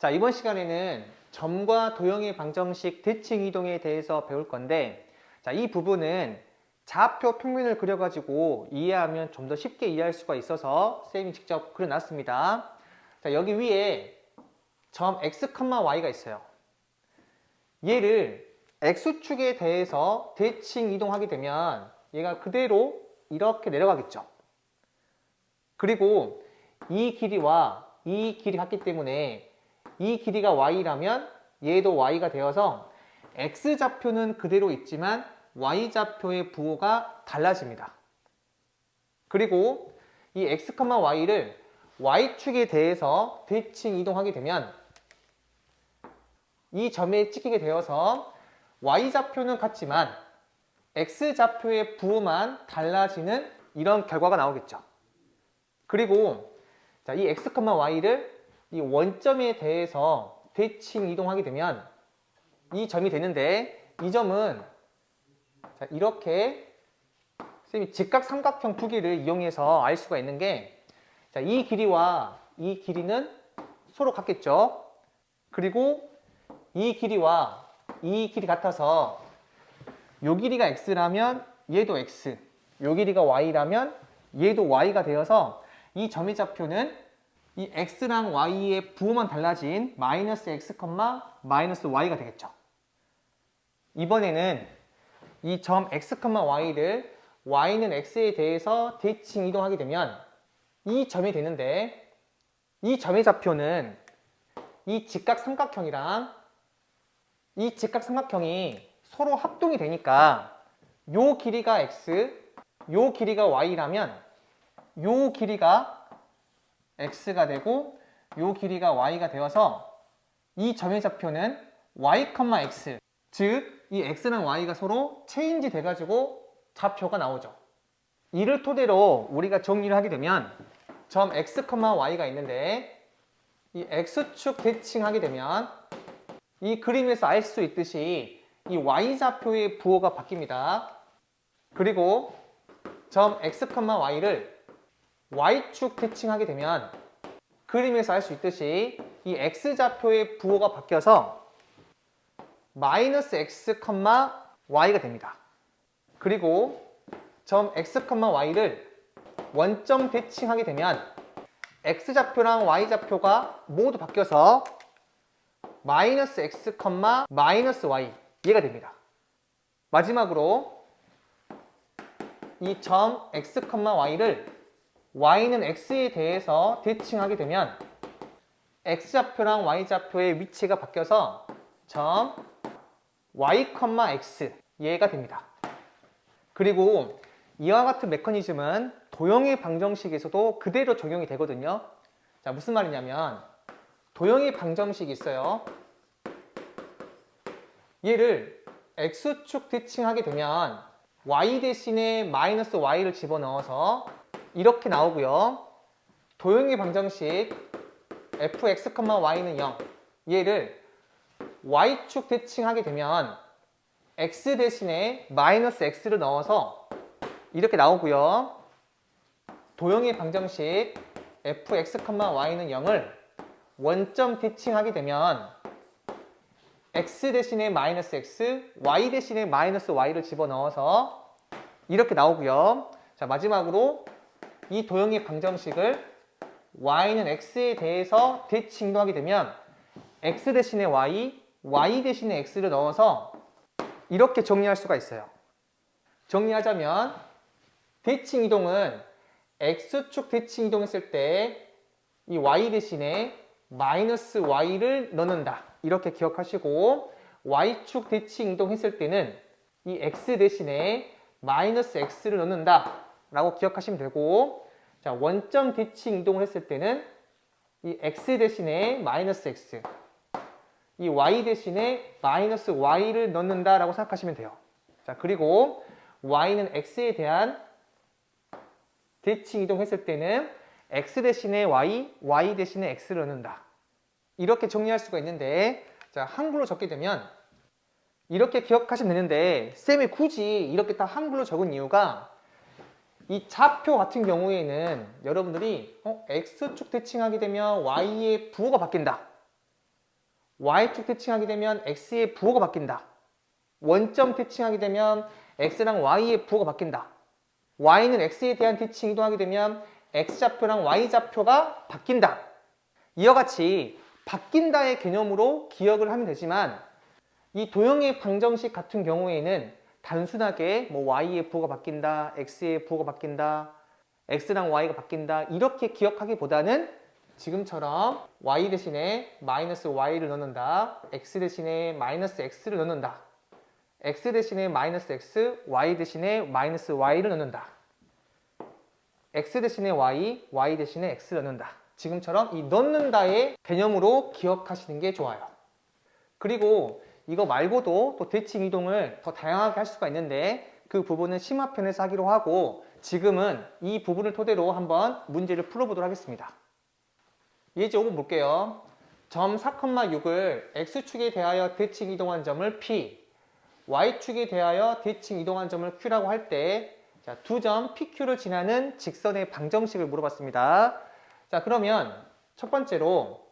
자, 이번 시간에는 점과 도형의 방정식 대칭 이동에 대해서 배울 건데, 자, 이 부분은 좌표 평면을 그려가지고 이해하면 좀 더 쉽게 이해할 수가 있어서 쌤이 직접 그려놨습니다. 자, 여기 위에 점 x, y가 있어요. 얘를 x축에 대해서 대칭 이동하게 되면 얘가 그대로 이렇게 내려가겠죠. 그리고 이 길이와 이 길이 같기 때문에 이 길이가 y라면 얘도 y가 되어서 x좌표는 그대로 있지만 y좌표의 부호가 달라집니다. 그리고 이 x, y를 y축에 대해서 대칭 이동하게 되면 이 점에 찍히게 되어서 y좌표는 같지만 x좌표의 부호만 달라지는 이런 결과가 나오겠죠. 그리고 자, 이 x, y를 이 원점에 대해서 대칭 이동하게 되면 이 점이 되는데 이 점은 자, 이렇게 쌤이 직각 삼각형 부기를 이용해서 알 수가 있는 게 자, 이 길이와 이 길이는 서로 같겠죠. 그리고 이 길이와 이 길이 같아서 요 길이가 x라면 얘도 x, 요 길이가 y라면 얘도 y가 되어서 이 점의 좌표는 이 x랑 y의 부호만 달라진 마이너스 x, 마이너스 y가 되겠죠. 이번에는 이 점 x, y를 y는 x에 대해서 대칭 이동하게 되면 이 점이 되는데 이 점의 좌표는 이 직각 삼각형이랑 이 직각 삼각형이 서로 합동이 되니까 요 길이가 x, 요 길이가 y라면 요 길이가 x가 되고 요 길이가 y가 되어서 이 점의 좌표는 y, x 즉 이 x랑 y가 서로 체인지 돼가지고 좌표가 나오죠. 이를 토대로 우리가 정리를 하게 되면 점 x, y가 있는데 이 x축 대칭하게 되면 이 그림에서 알 수 있듯이 이 y좌표의 부호가 바뀝니다. 그리고 점 x, y를 y축 대칭하게 되면 그림에서 알 수 있듯이 이 x좌표의 부호가 바뀌어서 마이너스 x, y가 됩니다. 그리고 점 x, y를 원점 대칭하게 되면 x좌표랑 y좌표가 모두 바뀌어서 마이너스 x, 마이너스 y 얘가 됩니다. 마지막으로 이 점 x, y를 y는 x에 대해서 대칭하게 되면 x좌표랑 y좌표의 위치가 바뀌어서 점 y, x 얘가 됩니다. 그리고 이와 같은 메커니즘은 도형의 방정식에서도 그대로 적용이 되거든요. 자, 무슨 말이냐면 도형의 방정식이 있어요. 얘를 x축 대칭하게 되면 y 대신에 마이너스 y를 집어넣어서 이렇게 나오고요. 도형의 방정식 fx, y는 0 얘를 y축 대칭하게 되면 x 대신에 마이너스 x를 넣어서 이렇게 나오고요. 도형의 방정식 fx, y는 0을 원점 대칭하게 되면 x 대신에 마이너스 x, y 대신에 마이너스 y를 집어넣어서 이렇게 나오고요. 자 마지막으로 이 도형의 방정식을 y는 x에 대해서 대칭도 하게 되면 x 대신에 y, y 대신에 x를 넣어서 이렇게 정리할 수가 있어요. 정리하자면 대칭 이동은 x축 대칭 이동했을 때 이 y 대신에 마이너스 y를 넣는다. 이렇게 기억하시고 y축 대칭 이동했을 때는 이 x 대신에 마이너스 x를 넣는다. 라고 기억하시면 되고 자 원점 대칭 이동을 했을 때는 이 x 대신에 마이너스 x 이 y 대신에 마이너스 y를 넣는다 라고 생각하시면 돼요. 자 그리고 y는 x에 대한 대칭 이동했을 때는 x 대신에 y, y 대신에 x를 넣는다. 이렇게 정리할 수가 있는데 자 한글로 적게 되면 이렇게 기억하시면 되는데 쌤이 굳이 이렇게 다 한글로 적은 이유가 이 좌표 같은 경우에는 여러분들이 어, x축 대칭하게 되면 y의 부호가 바뀐다 y축 대칭하게 되면 x의 부호가 바뀐다. 원점 대칭하게 되면 x랑 y의 부호가 바뀐다. y는 x에 대한 대칭 이동하게 되면 x좌표랑 y좌표가 바뀐다. 이와 같이 바뀐다의 개념으로 기억을 하면 되지만 이 도형의 방정식 같은 경우에는 단순하게 뭐 y의 부호가 바뀐다, x의 부호가 바뀐다, x랑 y가 바뀐다 이렇게 기억하기보다는 지금처럼 y 대신에 마이너스 y를 넣는다, x 대신에 마이너스 x를 넣는다, x 대신에 마이너스 x, y 대신에 마이너스 y를 넣는다. x 대신에 y, y 대신에 x를 넣는다. 지금처럼 이 넣는다의 개념으로 기억하시는 게 좋아요. 그리고 이거 말고도 또 대칭 이동을 더 다양하게 할 수가 있는데 그 부분은 심화편에서 하기로 하고 지금은 이 부분을 토대로 한번 문제를 풀어보도록 하겠습니다. 예제 5번 볼게요. 점 4,6을 x축에 대하여 대칭 이동한 점을 p, y축에 대하여 대칭 이동한 점을 q라고 할때 자, 두점 PQ를 지나는 직선의 방정식을 물어봤습니다. 자, 그러면 첫 번째로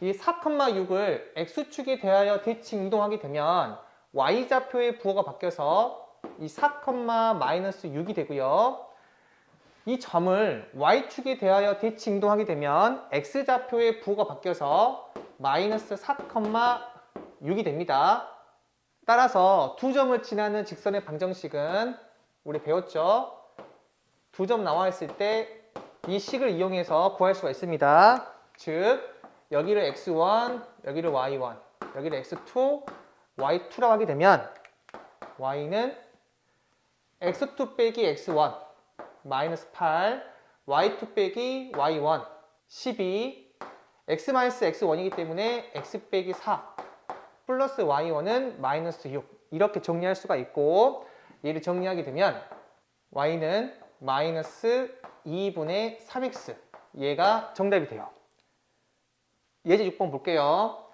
이 4,6을 x축에 대하여 대칭 이동하게 되면 y좌표의 부호가 바뀌어서 이 4,-6이 되고요. 이 점을 y축에 대하여 대칭 이동하게 되면 x좌표의 부호가 바뀌어서 마이너스 4,6이 됩니다. 따라서 두 점을 지나는 직선의 방정식은 우리 배웠죠? 두 점 나와 있을 때 이 식을 이용해서 구할 수가 있습니다. 즉 여기를 x1, 여기를 y1, 여기를 x2, y2라고 하게 되면 y는 x2 빼기 x1 마이너스 8, y2 빼기 y1 12, x 마이너스 x1이기 때문에 x 빼기 4 플러스 y1은 마이너스 6 이렇게 정리할 수가 있고 얘를 정리하게 되면 y는 마이너스 2분의 3x 얘가 정답이 돼요. 예제 6번 볼게요.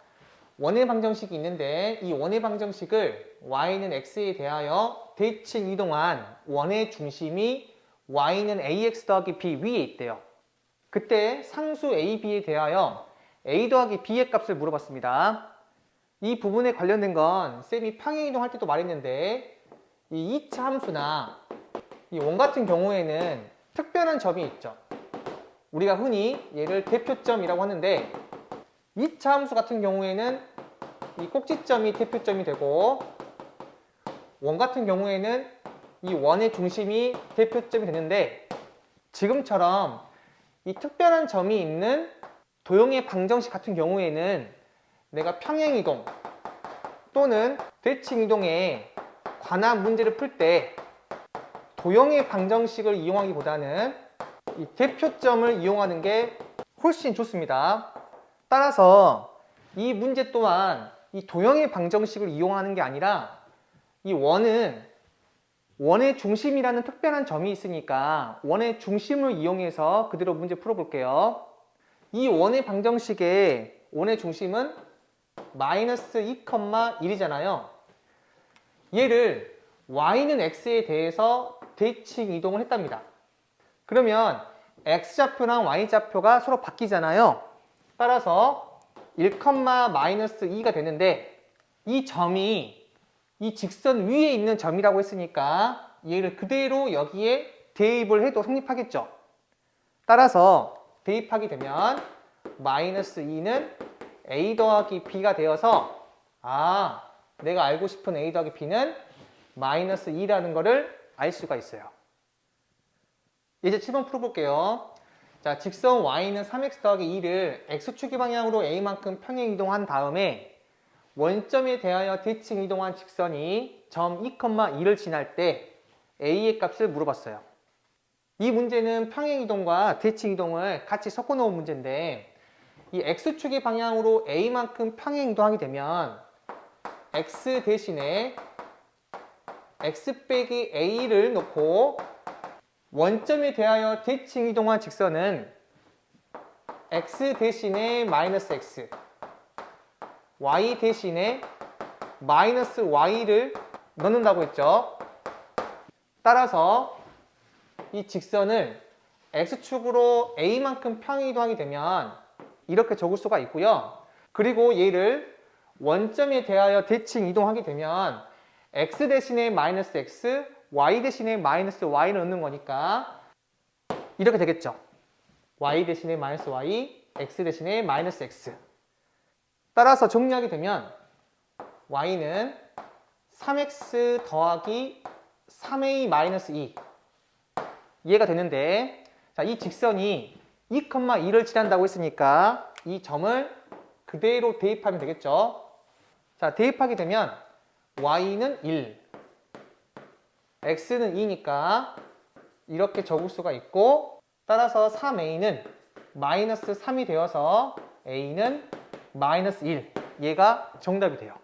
원의 방정식이 있는데 이 원의 방정식을 y는 x에 대하여 대칭 이동한 원의 중심이 y는 ax 더하기 b 위에 있대요. 그때 상수 a, b에 대하여 a 더하기 b의 값을 물어봤습니다. 이 부분에 관련된 건 쌤이 평행 이동할 때도 말했는데 이 2차 함수나 이 원 같은 경우에는 특별한 점이 있죠. 우리가 흔히 얘를 대표점이라고 하는데 2차 함수 같은 경우에는 이 꼭지점이 대표점이 되고 원 같은 경우에는 이 원의 중심이 대표점이 되는데 지금처럼 이 특별한 점이 있는 도형의 방정식 같은 경우에는 내가 평행이동 또는 대칭이동에 관한 문제를 풀 때 도형의 방정식을 이용하기보다는 이 대표점을 이용하는 게 훨씬 좋습니다. 따라서 이 문제 또한 이 도형의 방정식을 이용하는 게 아니라 이 원은 원의 중심이라는 특별한 점이 있으니까 원의 중심을 이용해서 그대로 문제 풀어볼게요. 이 원의 방정식의 원의 중심은 마이너스 2,1이잖아요. 얘를 y는 x에 대해서 대칭 이동을 했답니다. 그러면 x좌표랑 y좌표가 서로 바뀌잖아요. 따라서 1, 마이너스 2가 되는데 이 점이 이 직선 위에 있는 점이라고 했으니까 얘를 그대로 여기에 대입을 해도 성립하겠죠. 따라서 대입하게 되면 마이너스 2는 a 더하기 b가 되어서 아 내가 알고 싶은 a 더하기 b는 마이너스 2라는 거를 알 수가 있어요. 이제 7번 풀어볼게요. 자, 직선 y는 3x 더하기 2를 x축의 방향으로 a만큼 평행 이동한 다음에 원점에 대하여 대칭 이동한 직선이 점 2,2를 지날 때 a의 값을 물어봤어요. 이 문제는 평행 이동과 대칭 이동을 같이 섞어 놓은 문제인데 이 x축의 방향으로 a만큼 평행 이동하게 되면 x 대신에 x 빼기 a를 놓고 원점에 대하여 대칭 이동한 직선은 x 대신에 마이너스 x y 대신에 마이너스 y를 넣는다고 했죠. 따라서 이 직선을 x축으로 a만큼 평행 이동하게 되면 이렇게 적을 수가 있고요. 그리고 얘를 원점에 대하여 대칭 이동하게 되면 x 대신에 마이너스 x, y 대신에 마이너스 y를 넣는 거니까 이렇게 되겠죠. y 대신에 마이너스 y, x 대신에 마이너스 x. 따라서 정리하게 되면 y는 3x 더하기 3a 마이너스 2 이해가 되는데 자, 이 직선이 2,2를 지난다고 했으니까 이 점을 그대로 대입하면 되겠죠. 자, 대입하게 되면 y는 1, x는 2니까 이렇게 적을 수가 있고 따라서 3a는 마이너스 3이 되어서 a는 마이너스 1 얘가 정답이 돼요.